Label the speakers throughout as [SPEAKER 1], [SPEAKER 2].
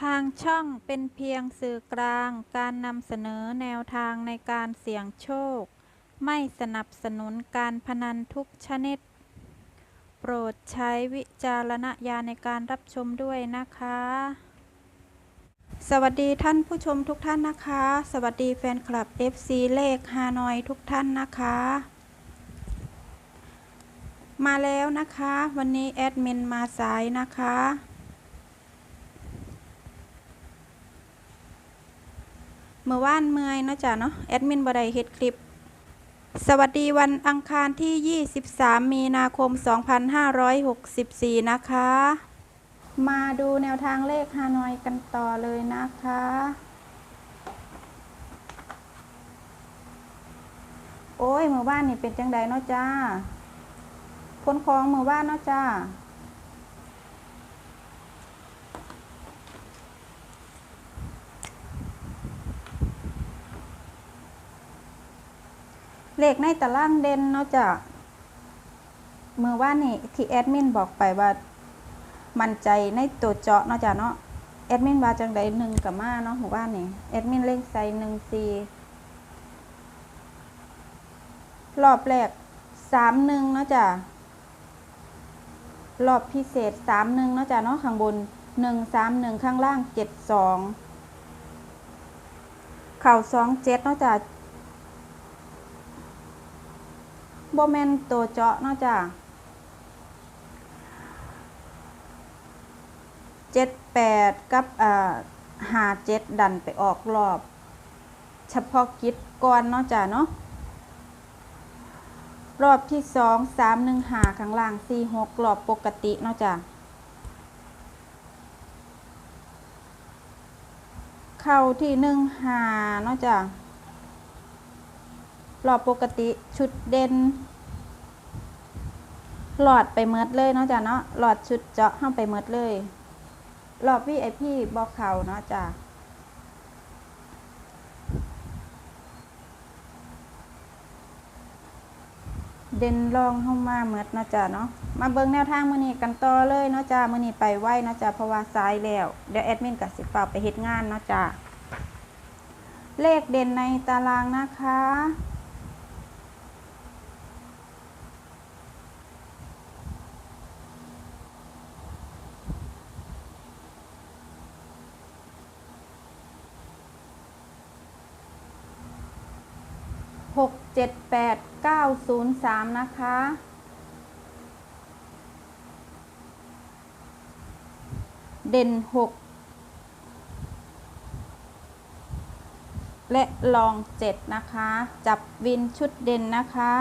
[SPEAKER 1] ทางช่องเป็นเพียงสื่อกลางการนำเสนอแนวทางในการเสี่ยงโชค ไม่สนับสนุนการพนันทุกชนิด โปรดใช้วิจารณญาณในการรับชมด้วยนะคะ สวัสดีท่านผู้ชมทุกท่านนะคะ สวัสดีแฟนคลับ FC เลขฮานอยทุกท่านนะคะ มาแล้วนะคะ วันนี้แอดมินมาสายนะคะ เมื่อวานเมื่อยเนาะจ๊ะเนาะแอดมินบไดเฮ็ดคลิป สวัสดีวันอังคารที่ 23 มีนาคม 2564 นะคะ มาดูแนวทางเลขฮานอยกันต่อเลยนะคะ โอ้ยเมื่อวานนี่เป็นจังใดเนาะจ้าพ้นของเมื่อวานเนาะจ้า เลขในตารางเด่นเนาะจ้ะเมื่อว่านี่ที่แอดมินบอกไปว่า มั่นใจในตัวเจาะเนาะจ้ะเนาะแอดมินว่าจังใดหนึ่งกับมาเนาะเมื่อว่านนี่แอดมินเล่งใส่หนึ่งสี่รอบแรกสามหนึ่งเนาะจ้ะรอบพิเศษสามหนึ่งเนาะจ้ะเนาะข้างบนหนึ่งสามหนึ่งข้างล่างเจ็ดสองเข่าสองเจ็ดเนาะจ้ะ บแมนตัวเจาะเนาะจ้ะเจ็ดแปดกับอ่าหาเจ็ดดันไปออกรอบ เฉพาะกิจก่อนเนาะจ้ะเนาะรอบที่สองสามหนึ่งหาข้างล่างสี่หกรอบปกติเนาะจ้ะเข้าที่หนึ่งหาเนาะจ้ะ หลอดปกติชุดเด่น หลอดไปเมดเลยเนาะจ้ะเนาะหลอดชุดเจาะห้ามไปเมดเลย หลอดวีไอพีบอกเขาเนาะจ้ะเด่นลองเข้ามาเมดเนาะจ้ะเนาะมาเบิ่งแนวทางมือนี้กันต่อเลยเนาะจ้ะมือนี้ไปไหวเนาะจ้ะเพราะว่าสายแล้วเดี๋ยวแอดมินกับสิฝาไปเฮ็ดงานเนาะจ้ะเลขเด่นในตารางนะคะ หกเจ็ดแปดเก้าศูนย์สามนะคะ เด่นหกและลองเจ็ดนะคะ จับวินชุดเด่นนะคะ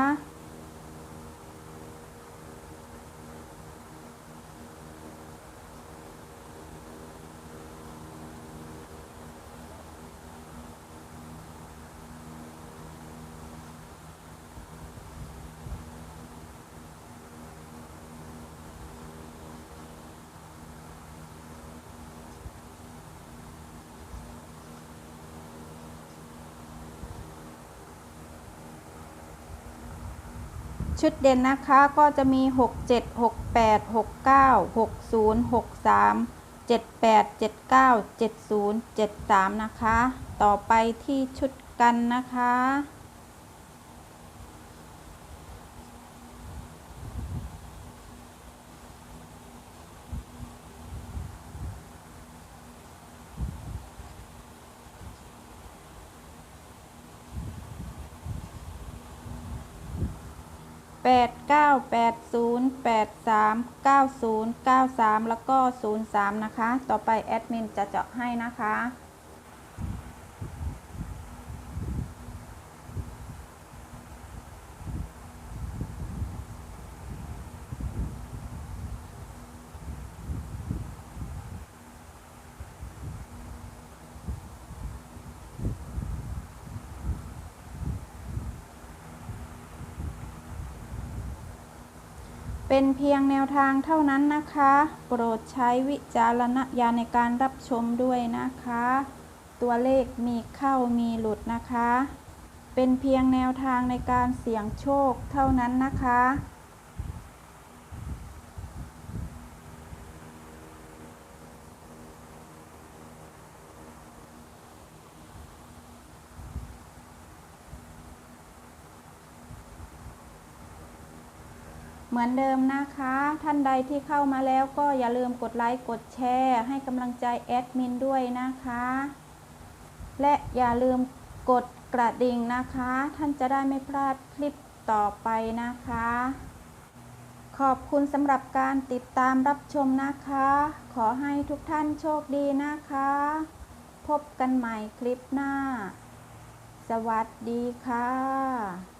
[SPEAKER 1] ชุดเด่นนะคะก็จะมี 6 7 6 8 6 9 6 0 6 3 7 8 7 9 7 0 7 3 นะคะ ต่อไปที่ชุดกันนะคะ แปดเก้าแปดศูนย์แปดสามเก้าศูนย์เก้าสามแล้วก็ศูนย์สามนะคะ ต่อไปแอดมินจะเจาะให้นะคะ เป็นเพียงแนวทางเท่านั้นนะคะ โปรดใช้วิจารณญาณในการรับชมด้วยนะคะ ตัวเลขมีเข้ามีหลุดนะคะ เป็นเพียงแนวทางในการเสี่ยงโชคเท่านั้นนะคะ เหมือนเดิมนะคะ ท่านใดที่เข้ามาแล้วก็อย่าลืมกดไลค์ กดแชร์ ให้กำลังใจแอดมินด้วยนะคะ และอย่าลืมกดกระดิ่งนะคะ ท่านจะได้ไม่พลาดคลิปต่อไปนะคะ ขอบคุณสำหรับการติดตามรับชมนะคะ ขอให้ทุกท่านโชคดีนะคะ พบกันใหม่คลิปหน้า สวัสดีค่ะ